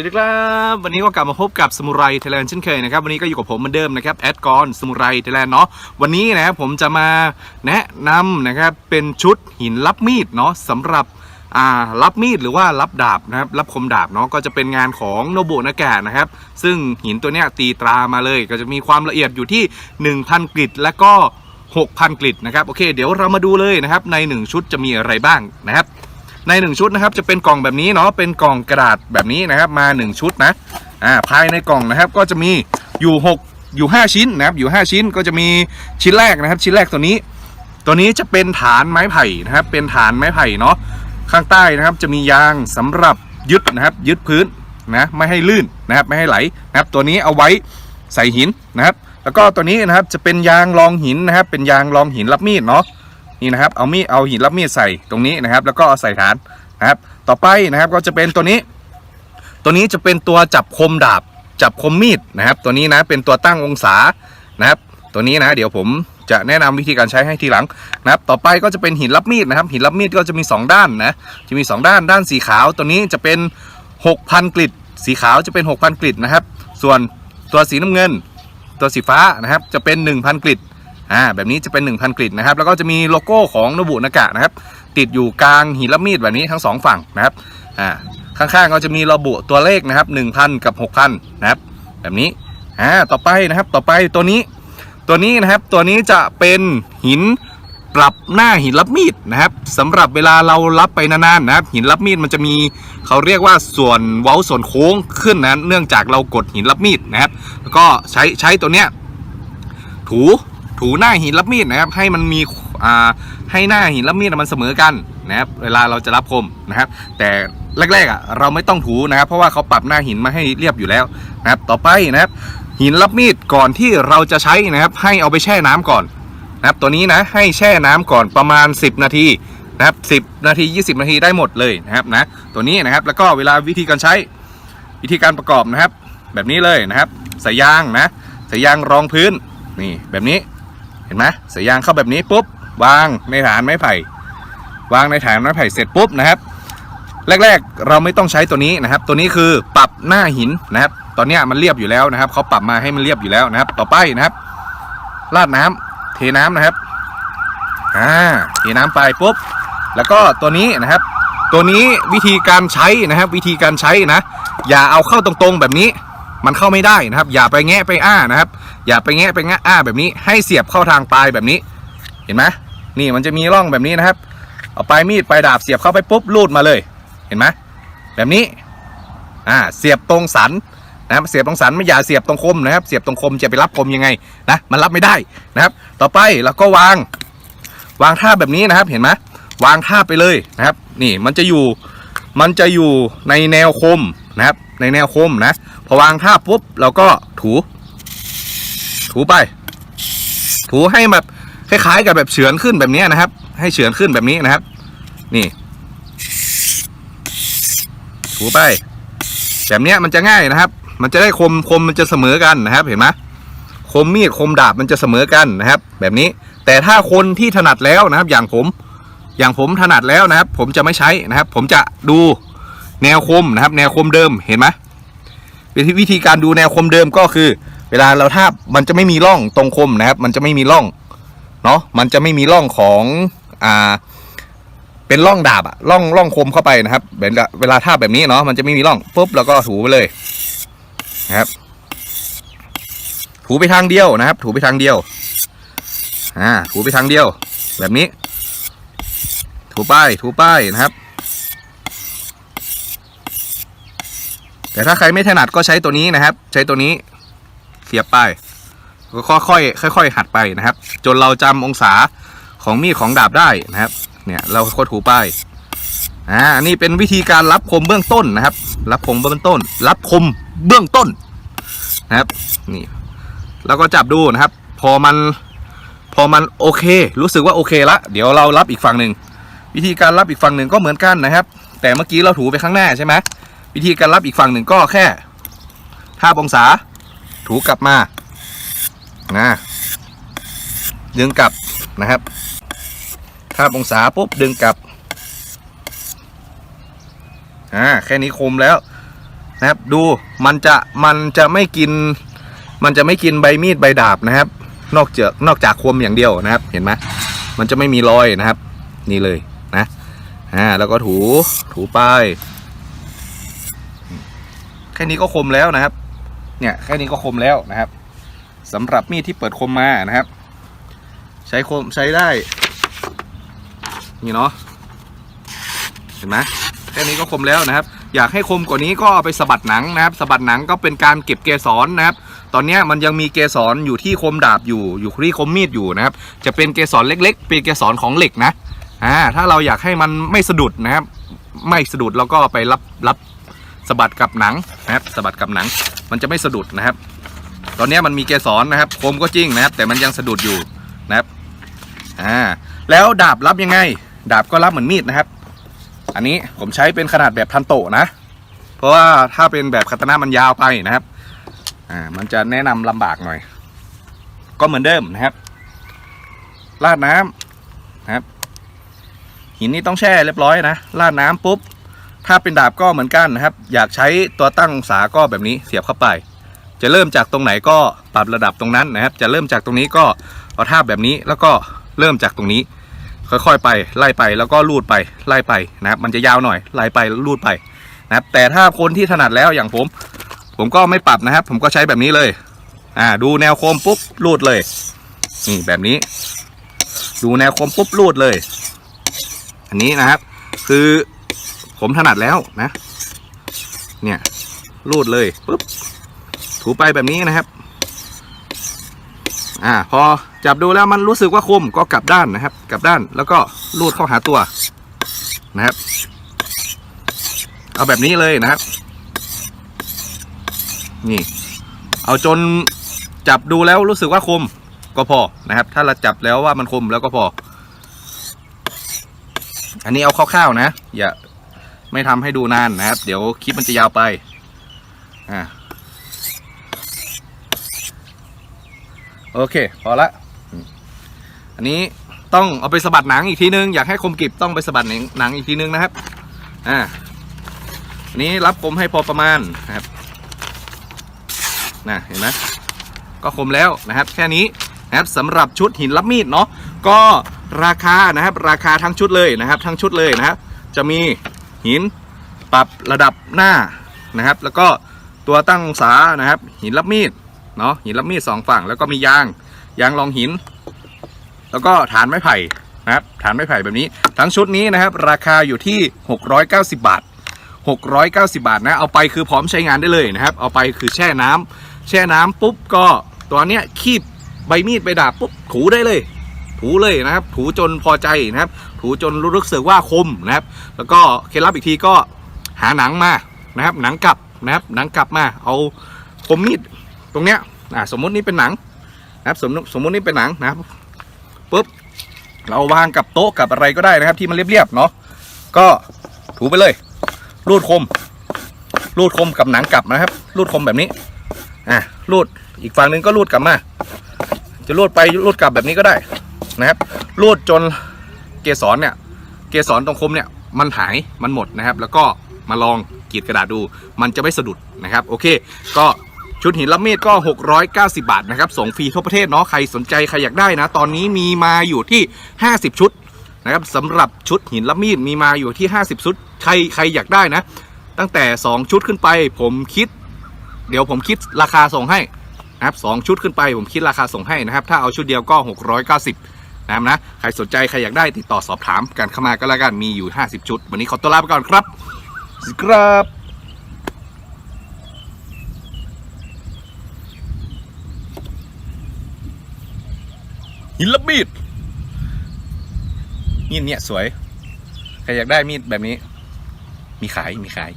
วัสดีครับ วันนี้ก็กลับมาพบกับสมุไรไทยแลนด์เช่นเคยนะครับวันนี้ก็อยู่กับผมเหมือนเดิมนะครับแอดกอนสมุไรไทยแลนด์เนาะวันนี้นะครับผมจะมาแนะนำนะครับเป็นชุดหินรับมีดเนาะสำหรับอ่ารับมีดหรือว่ารับดาบนะครับรับคมดาบเนาะก็จะเป็นงานของโนบุนากะนะครับ ซึ่งหินตัวเนี้ยตีตรามาเลยก็จะมีความละเอียดอยู่ที่ 1,000 กริดและก็ 6,000 กริดนะครับโอเค เดี๋ยวเรามาดูเลยนะครับใน 1 ชุดจะมีอะไรบ้างนะครับ ใน 1 ชุดนะครับจะเป็นกล่องแบบนี้เนาะเป็นกล่องกระดาษแบบนี้นะครับมา 1 ชุดนะอ่าภายในกล่องนะครับก็จะมีอยู่ 6 อยู่ 5 ชิ้นนะครับอยู่ 5 ชิ้นก็จะมีชิ้นแรกนะครับ ชิ้นแรกตัวนี้ ตัวนี้จะเป็นฐานไม้ไผ่นะครับ เป็นฐานไม้ไผ่เนาะข้างใต้นะครับจะมียางสำหรับยึดนะครับ ยึดพื้นนะไม่ให้ลื่นนะครับไม่ให้ไหลนะครับ ตัวนี้เอาไว้ใส่หินนะครับ แล้วก็ตัวนี้นะครับจะเป็นยางรองหินนะครับ เป็นยางรองหินรับมีดเนาะ นี่นะครับเอามีดเอาหินรับมีดใส่ตรงนี้นะครับ แล้วก็เอาใส่ฐานนะครับ ต่อไปนะครับก็จะเป็นตัวนี้ ตัวนี้จะเป็นตัวจับคมดาบ จับคมมีดนะครับ ตัวนี้นะเป็นตัวตั้งองศานะครับ ตัวนี้นะเดี๋ยวผมจะแนะนำวิธีการใช้ให้ทีหลังนะครับ ต่อไปก็จะเป็นหินรับมีดนะครับ หินรับมีดก็จะมี 2 ด้านนะ จะมี 2 ด้าน ด้านสีขาว ตัวนี้จะเป็น 6,000กริดสีขาวจะเป็น 6,000กริดนะครับ ส่วนตัวสีน้ำเงิน ตัวสีฟ้านะครับ จะเป็น 1,000กริด อ่าแบบนี้จะเป็น 1,000 กริดนะครับแล้วก็จะมีโลโก้ของโนบุนากะนะครับติดอยู่กลางหินรับมีดแบบนี้ทั้งสองฝั่งนะครับอ่าข้างๆก็จะมีระบุตัวเลขนะครับ1,000 กับ 6,000 นะครับ แบบนี้อ่าต่อไปนะครับต่อไปตัวนี้ตัวนี้นะครับตัวนี้จะเป็นหินปรับหน้าหินรับมีดนะครับสำหรับเวลาเรารับไปนานๆนะครับ หินรับมีดมันจะมีเขาเรียกว่าส่วนเว้าส่วนโค้งขึ้นนะเนื่องจากเรากดหินรับมีดนะครับ แล้วก็ใช้ใช้ตัวเนี้ยถู ถูหน้าหินรับมีดนะครับให้มันมีอ่าให้หน้าหินรับมีดมันเสมอกันนะครับเวลาเราจะรับคมนะครับ แต่แรกๆอะเราไม่ต้องถูนะครับ เพราะว่าเขาปรับหน้าหินมาให้เรียบอยู่แล้วนะครับ ต่อไปนะครับ หินรับมีดก่อนที่เราจะใช้นะครับ ให้เอาไปแช่น้ำก่อนนะครับ ตัวนี้นะให้แช่น้ำก่อนประมาณ 10 นาทีนะครับ10 นาที 20 นาทีได้หมดเลยนะครับนะตัวนี้นะครับแล้วก็เวลาวิธีการใช้วิธีการประกอบนะครับ แบบนี้เลยนะครับสายยางนะสายยางรองพื้นนี่แบบนี้ ห็นไหมสายยางเข้าแบบนี้ปุ๊บวางในฐานไม้ไผ่ วางในฐานไม้ไผ่เสร็จปุ๊บนะครับ แรกๆ เราไม่ต้องใช้ตัวนี้นะครับ ตัวนี้คือปรับหน้าหินนะครับ ตอนนี้มันเรียบอยู่แล้วนะครับเขาปรับมาให้มันเรียบอยู่แล้วนะครับ ต่อไปนะครับราดน้ำเทน้ำนะครับอ่าเทน้ำไปปุ๊บแล้วก็ตัวนี้นะครับ ตัวนี้วิธีการใช้นะครับ วิธีการใช้นะ อย่าเอาเข้าตรงๆแบบนี้ มันเข้าไม่ได้นะครับ อย่าไปแงะไปอ้านะครับ อย่าไปแงะไปแงะอ้าแบบนี้ ให้เสียบเข้าทางปลายแบบนี้ เห็นไหมนี่มันจะมีร่องแบบนี้นะครับ เอาปลายมีดปลายดาบเสียบเข้าไปปุ๊บลูดมาเลย เห็นไหมแบบนี้อ่าเสียบตรงสันนะครับเสียบตรงสันไม่อย่าเสียบตรงคมนะครับ เสียบตรงคมจะไปรับคมยังไงนะมันรับไม่ได้นะครับ ต่อไปเราก็วาง วางท่าแบบนี้นะครับ เห็นไหมวางท่าไปเลยนะครับ นี่มันจะอยู่มันจะอยู่ในแนวคมนะครับ ในแนวคมนะพอวางท่าปุ๊บเราก็ถู ถูไป ถูให้แบบคล้ายๆกับแบบเฉือนขึ้นแบบนี้นะครับ ให้เฉือนขึ้นแบบนี้นะครับ นี่ ถูไป แบบนี้มันจะง่ายนะครับ มันจะได้คมคมมันจะเสมอกันนะครับ เห็นไหมคมมีดคมดาบมันจะเสมอกันนะครับ แบบนี้แต่ถ้าคนที่ถนัดแล้วนะครับ อย่างผม อย่างผมถนัดแล้วนะครับ ผมจะไม่ใช้นะครับ ผมจะดูแนวคมนะครับ แนวคมเดิมเห็นไหมวิธีวิธีการดูแนวคมเดิมก็คือ เวลาเราทามันจะไม่มีร่องตรงคมนะครับ มันจะไม่มีร่องเนาะมันจะไม่มีร่องของอ่าเป็นร่องดาบอะร่องร่องคมเข้าไปนะครับเวลาเวลาทาบแบบนี้เนาะมันจะไม่มีร่องปุ๊บเราก็ถูไปเลยนะครับ ถูไปทางเดียวนะครับ ถูไปทางเดียวอ่าถูไปทางเดียว แบบนี้ ถูป้ายถูป้ายนะครับ แต่ถ้าใครไม่ถนัดก็ใช้ตัวนี้นะครับ ใช้ตัวนี้ เสียบป้ายก็ค่อยๆค่อย ๆ หัดไปนะครับ จนเราจำองศาของมีดของดาบได้นะครับ เนี่ยเราก็ถูป้ายอ่าอันนี้เป็นวิธีการรับคมเบื้องต้นนะครับ รับคมเบื้องต้น รับคมเบื้องต้นนะครับ นี่แล้วก็จับดูนะครับ พอมันพอมันโอเค รู้สึกว่าโอเคละเดี๋ยวเรารับอีกฝั่งหนึ่งวิธีการรับอีกฝั่งหนึ่งก็เหมือนกันนะครับ แต่เมื่อกี้เราถูไปข้างหน้าใช่ไหมวิธีการรับอีกฝั่งหนึ่งก็แค่ห้าองศา ถูกลับมานะดึงกลับนะครับห้าองศาปุ๊บดึงกลับอ่าแค่นี้คมแล้วนะครับดูมันจะมันจะไม่กิน มันจะไม่กินใบมีดใบดาบนะครับ นอกจากนอกจากคมอย่างเดียวนะครับ เห็นไหมมันจะไม่มีรอยนะครับ นี่เลยนะอ่าแล้วก็ถูถูไปแค่นี้ก็คมแล้วนะครับ เนี่ยแค่นี้ก็คมแล้วนะครับสำหรับมีดที่เปิดคมมานะครับ ใช้คมใช้ได้ นี่เนาะเห็นไหมแค่นี้ก็คมแล้วนะครับ อยากให้คมกว่านี้ก็เอาไปสะบัดหนังนะครับสะบัดหนังก็เป็นการเก็บเกสรนะครับ ตอนนี้มันยังมีเกสรอยู่ที่คมดาบอยู่อยู่ที่คมมีดอยู่นะครับ จะเป็นเกสรเล็ก ๆ เป็นเกสรของเหล็กนะอ่าถ้าเราอยากให้มันไม่สะดุดนะครับ ไม่สะดุดเราก็ไปรับรับสะบัดกับหนังนะครับสะบัดกับหนัง มันจะไม่สะดุดนะครับ ตอนนี้มันมีเกสรนนะครับคมก็จริงนะครับ แต่มันยังสะดุดอยู่นะครับอ่าแล้วดาบรับยังไง ดาบก็รับเหมือนมีดนะครับ อันนี้ผมใช้เป็นขนาดแบบทันโตนะ เพราะว่าถ้าเป็นแบบคาตานะมันยาวไปนะครับอ่ามันจะแนะนำลำบากหน่อย ก็เหมือนเดิมนะครับราดน้ำนะครับ หินนี่ต้องแช่เรียบร้อยนะราดน้ำปุ๊บ ถ้าเป็นดาบก็เหมือนกันนะครับ อยากใช้ตัวตั้งองศาก็แบบนี้เสียบเข้าไป จะเริ่มจากตรงไหนก็ปรับระดับตรงนั้นนะครับ จะเริ่มจากตรงนี้ก็เอาท่าแบบนี้แล้วก็เริ่มจากตรงนี้ ค่อยๆไปไล่ไปแล้วก็ลูดไปไล่ไปนะครับ มันจะยาวหน่อยไล่ไปลูดไปนะครับ แต่ถ้าคนที่ถนัดแล้วอย่างผม ผมก็ไม่ปรับนะครับ ผมก็ใช้แบบนี้เลย อ่า ดูแนวโคมปุ๊บลูดเลยนี่แบบนี้ ดูแนวโคมปุ๊บลูดเลย อันนี้นะครับ คือ ผมถนัดแล้วนะ เนี่ยลูดเลยปุ๊บถูไปแบบนี้นะครับ อ่า พอจับดูแล้วมันรู้สึกว่าคมก็กลับด้านนะครับ กลับด้านแล้วก็ลูดเข้าหาตัวนะครับ เอาแบบนี้เลยนะครับ นี่ เอาจนจับดูแล้วรู้สึกว่าคมก็พอนะครับ ถ้าเราจับแล้วว่ามันคมแล้วก็พอ อันนี้เอาคร่าวๆนะ อย่า ไม่ทำให้ดูนานนะครับ เดี๋ยวคลิปมันจะยาวไป อ่าโอเค พอละ อันนี้ต้องเอาไปสะบัดหนังอีกทีนึง อยากให้คมกริบต้องไปสะบัดหนังหนังอีกทีนึงนะครับ อ่าอันนี้รับคมให้พอประมาณนะครับนะเห็นไหมก็คมแล้วนะครับ แค่นี้นะครับสำหรับชุดหินรับมีดเนาะก็ราคานะครับ ราคาทั้งชุดเลยนะครับ ทั้งชุดเลยนะครับจะมี หิน ปรับระดับหน้านะครับ แล้วก็ตัวตั้งองศานะครับ หินรับมีดเนาะหินรับมีดสองฝั่ง แล้วก็มียางยางรองหิน แล้วก็ฐานไม้ไผ่นะครับฐานไม้ไผ่แบบนี้ ทั้งชุดนี้นะครับ ราคาอยู่ที่ 690 บาท 690 บาทนะ เอาไปคือพร้อมใช้งานได้เลยนะครับ เอาไปคือแช่น้ำแช่น้ำปุ๊บก็ตัวเนี้ยคีบใบมีดใบดาบปุ๊บถูได้เลย ถูเลยนะครับ ถูจนพอใจนะครับ ถูจนรู้สึกว่าคมนะครับ แล้วก็เคล็ดลับอีกทีก็หาหนังมานะครับ หนังกลับนะครับ หนังกลับมาเอาคมมีดตรงเนี้ยอ่าสมมุตินี่เป็นหนังนะครับสมมติสมมุตินี่เป็นหนังนะครับปุ๊บเราวางกับโต๊ะกับอะไรก็ได้นะครับ ที่มันเรียบๆเนาะก็ถูไปเลยรูดคม รูดคมกับหนังกลับนะครับรูดคมแบบนี้อะรูดอีกฝั่งหนึ่งก็รูดกลับมา จะรูดไปรูดกลับแบบนี้ก็ได้นะครับรูดจน เกสรเนี่ยเกสรตรงคมเนี่ยมันหายมันหมดนะครับ แล้วก็มาลองกรีดกระดาษดู มันจะไม่สะดุดนะครับ โอเค ก็ชุดหินรับมีดก็ 690 บาทนะครับส่งฟรีทั่วประเทศเนาะใครสนใจใครอยากได้นะ ตอนนี้มีมาอยู่ที่ 50 ชุดนะครับสำหรับชุดหินรับมีดมีมาอยู่ที่ 50 ชุด ใครใครอยากได้นะ ตั้งแต่ 2 ชุดขึ้นไป ผมคิด เดี๋ยวผมคิดราคาส่งให้นะครับสองชุดขึ้นไปผมคิดราคาส่งให้นะครับ ถ้าเอาชุดเดียวก็ 690 นะครับนะใครสนใจใครอยากได้ติดต่อสอบถามกันเข้ามาก็แล้วกันมีอยู่ 50 ชุด วันนี้ขอตัวลาไปก่อนครับสวัสดีครับหินรับมีดมีดเนี่ยสวย ใครอยากได้มีดแบบนี้ มีขายมีขาย